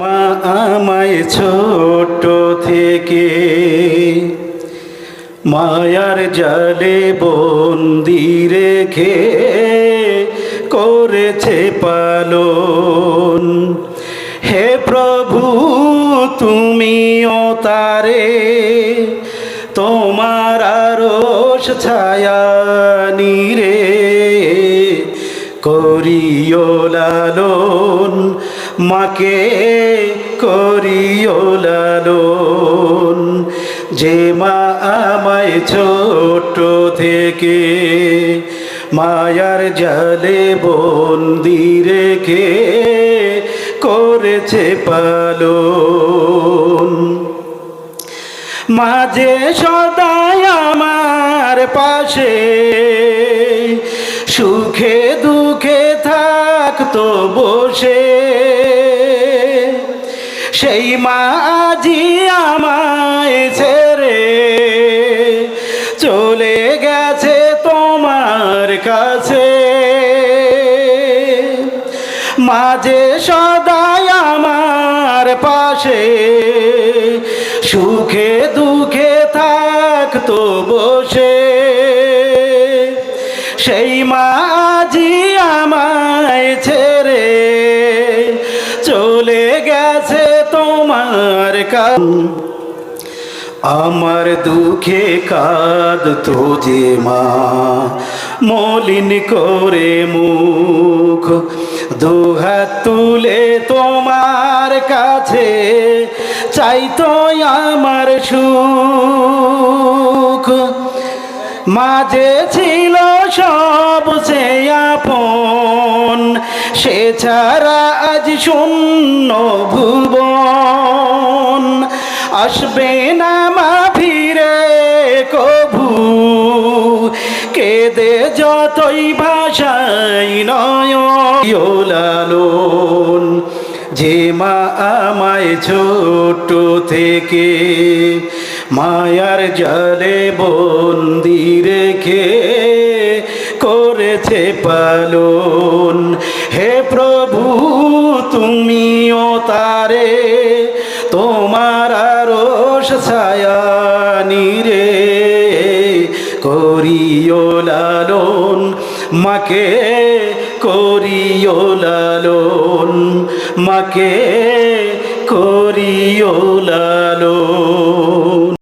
মা আমায় ছোট থেকে মায়ার জালে বন্দি রেখে করেছে পালন। হে প্রভু, তুমিও তারে তোমার আরশ ছায়া নিরে করিও লালন। মাকে করিও লালন। যে মা আমায় ছোট থেকে মায়ার জালে বন্দি রেখে করেছে পালন। মাঝে সদাই আমার পাশে, সুখে দুঃখে থাকতো বসে। সেই মাঝি আমায় ছেড়ে চলে গেছে তোমার কাছে। মাঝে সদাই আমার পাশে, সুখে দুঃখে থাকতো বসে। সেই মাঝি আমায় ছেড়ে চলে গেছে তোমার কান আমার দুঃখে কাঁদ যে মা, মলিন করে মুখ। দুহাত তুলে তোমার কাছে চাইতো আমার সুখ। মাঝে ছিল সব সে আপন সে ছাড়া আজ শূন্য ভুবন। আসবে না মা ফিরে কভু। কেদে যতই ভাষাই নয় লালন। যে মা আমায় ছোট থেকে মায়ার জলে বন্দি রেখে করেছে পালন। তুমিও তারে তোমার আরশ ছায়ানি রে করিও লালন মাকে করিও লালন মাকে করিও লালন।